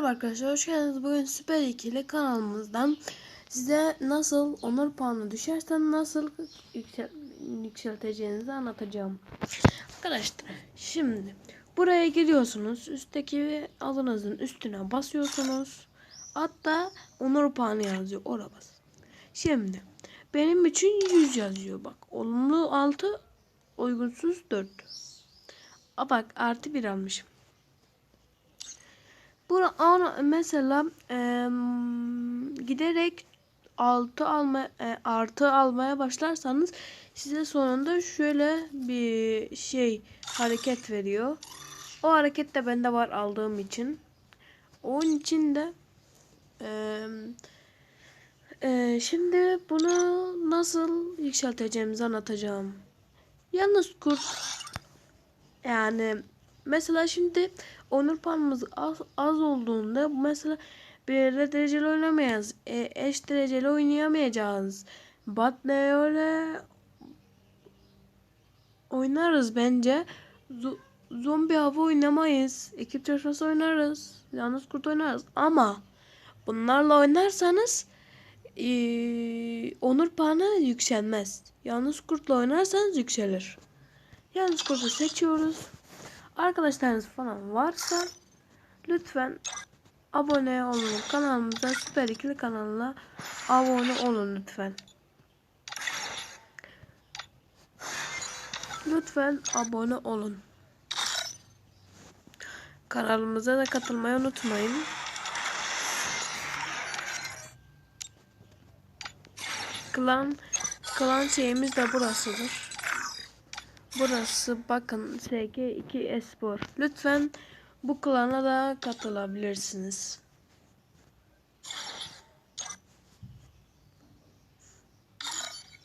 Merhaba arkadaşlar hoş geldiniz. Bugün Süper 2 ile kanalımızdan size nasıl onur puanı düşersen nasıl yüksel, yükselteceğinizi anlatacağım. Arkadaşlar şimdi buraya giriyorsunuz. Üstteki adınızın üstüne basıyorsunuz. Hatta onur puanı yazıyor. Oraya bas. Şimdi benim için 100 yazıyor bak. Olumlu 6 uygunsuz 4. A bak artı 1 almışım. Bura ana mesela e, giderek altı alma e, artı almaya başlarsanız size sonunda şöyle bir şey hareket veriyor. O hareket de bende var aldığım için. Onun için de e, e, şimdi bunu nasıl yükselteceğimizi anlatacağım. Yalnız kurt yani mesela şimdi onur puanımız az, az olduğunda mesela bir dereceli oynamayacağız. E, eş dereceli oynayamayacağız. Battle öyle oynarız bence. Z- zombi hava oynamayız. Ekip çalışması oynarız. Yalnız kurt oynarız. Ama bunlarla oynarsanız e, onur puanı yükselmez. Yalnız kurtla oynarsanız yükselir. Yalnız kurtu seçiyoruz. Arkadaşlarınız falan varsa lütfen abone olun. Kanalımıza Süper İkili kanalına abone olun lütfen. Lütfen abone olun. Kanalımıza da katılmayı unutmayın. Klan klan şeyimiz de burasıdır. Burası bakın SG2 Espor. Lütfen bu klana da katılabilirsiniz.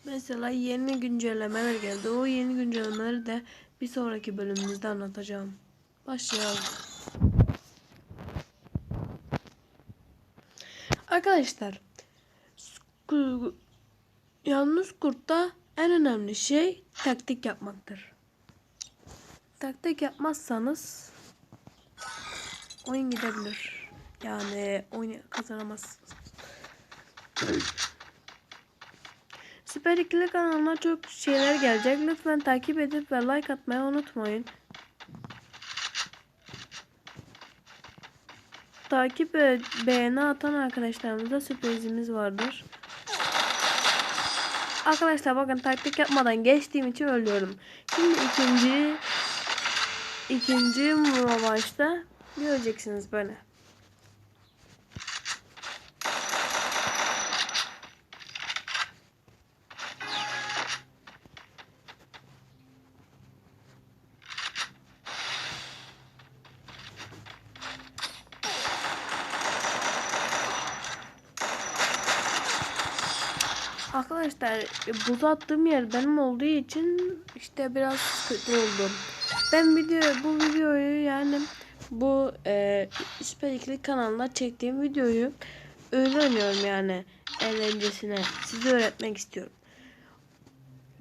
Mesela yeni güncellemeler geldi. O yeni güncellemeleri de bir sonraki bölümümüzde anlatacağım. Başlayalım. Arkadaşlar yalnız kurtta en önemli şey taktik yapmaktır. Taktik yapmazsanız oyun gidebilir. Yani oyunu kazanamazsınız. Süper İkili kanalına çok şeyler gelecek. Lütfen takip edip ve like atmayı unutmayın. Takip ve beğeni atan arkadaşlarımıza sürprizimiz vardır. Arkadaşlar bakın taktik yapmadan geçtiğim için ölüyorum. Şimdi ikinci ikinci maçta göreceksiniz böyle. Arkadaşlar buz attığım yer benim olduğu için işte biraz kötü oldum. Ben video bu videoyu yani bu e, Süper İkili çektiğim videoyu öğreniyorum yani eğlencesine. Size öğretmek istiyorum.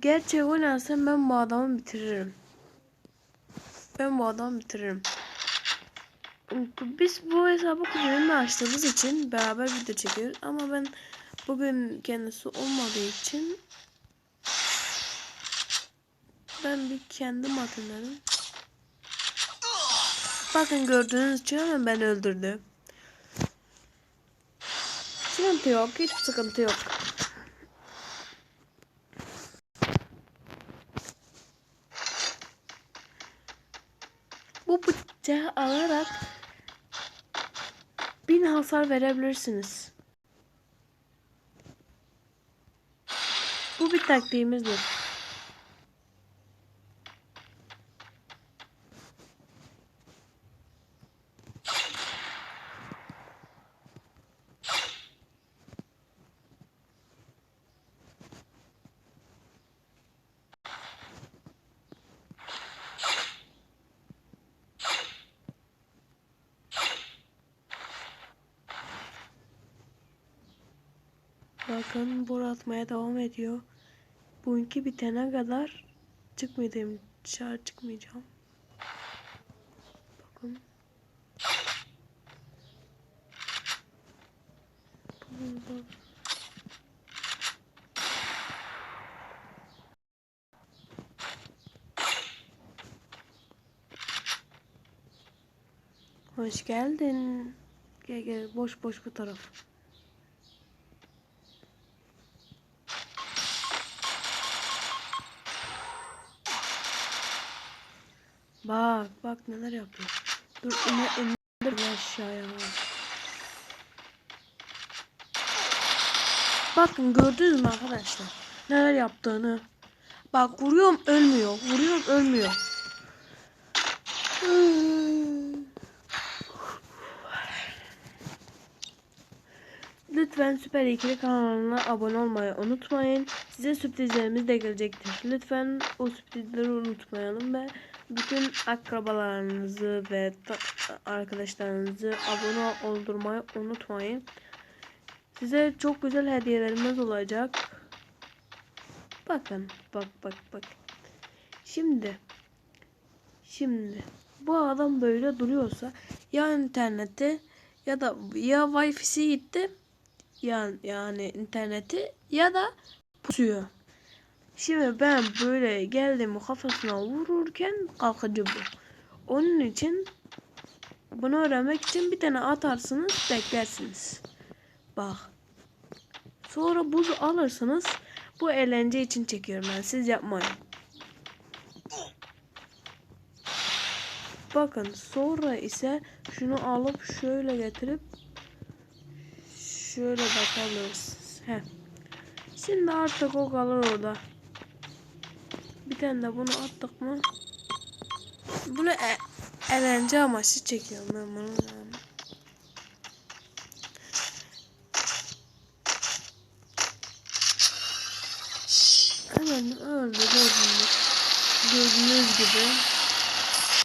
Gerçek oynarsam ben bu adamı bitiririm. Ben bu adamı bitiririm. Biz bu hesabı kuzenimle açtığımız için beraber video çekiyoruz ama ben Bugün kendisi olmadığı için ben bir kendim hatırlarım. Bakın gördüğünüz için hemen ben öldürdü. Sıkıntı yok. Hiç sıkıntı yok. Bu bıçağı alarak bin hasar verebilirsiniz. Bu bir taktiğimizdir. Bakın bor atmaya devam ediyor. Bugünkü bitene kadar çıkmayacağım. Dışarı çıkmayacağım. Bakın. Hoş geldin. Gel gel boş boş bu taraf. Bak bak neler yapıyor. Dur indir bir aşağıya. Bakın gördünüz mü arkadaşlar? Neler yaptığını. Bak vuruyorum ölmüyor. Vuruyorum ölmüyor. Lütfen Süper İkili kanalına abone olmayı unutmayın. Size sürprizlerimiz de gelecektir. Lütfen o sürprizleri unutmayalım ve bütün akrabalarınızı ve arkadaşlarınızı abone oldurmayı unutmayın. Size çok güzel hediyelerimiz olacak. Bakın bak bak bak. Şimdi şimdi bu adam böyle duruyorsa ya interneti ya da ya wifi'si gitti ya yani interneti ya da pusuyor. Şimdi ben böyle geldim kafasına vururken kalkıcı bu. Onun için bunu öğrenmek için bir tane atarsınız beklersiniz. Bak. Sonra buzu alırsınız. Bu eğlence için çekiyorum ben. Siz yapmayın. Bakın sonra ise şunu alıp şöyle getirip şöyle bakalım. Heh. Şimdi artık o kalır orada. Bir tane de bunu attık mı? Bunu e eğlence amaçlı çekiyorum ben bunu. Hemen öldü gördüğünüz, gördüğünüz gibi.